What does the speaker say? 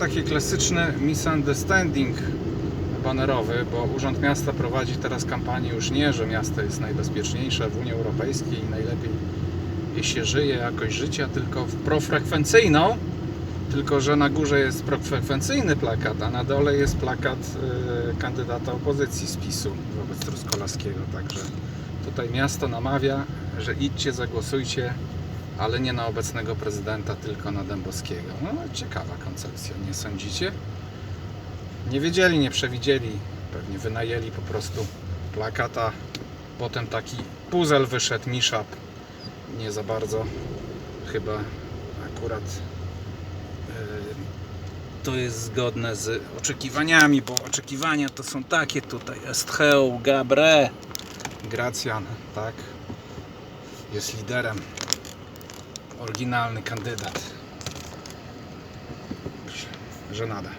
Taki klasyczny misunderstanding banerowy, bo Urząd Miasta prowadzi teraz kampanię już nie, że miasto jest najbezpieczniejsze w Unii Europejskiej i najlepiej się żyje jakość życia, tylko w profrekwencyjną, tylko że na górze jest profrekwencyjny plakat, a na dole jest plakat y, kandydata opozycji z PiSu wobec Truskolaskiego, także tutaj miasto namawia, że idźcie, zagłosujcie ale nie na obecnego prezydenta, tylko na Dębowskiego. No, ciekawa koncepcja, nie sądzicie? Nie wiedzieli, nie przewidzieli, pewnie wynajęli po prostu plakata. Potem taki puzel wyszedł, miszap. Nie za bardzo chyba akurat yy, to jest zgodne z oczekiwaniami, bo oczekiwania to są takie tutaj. Estheu, Gabre, Gracjan, tak? Jest liderem oryginalny kandydat. Że nada.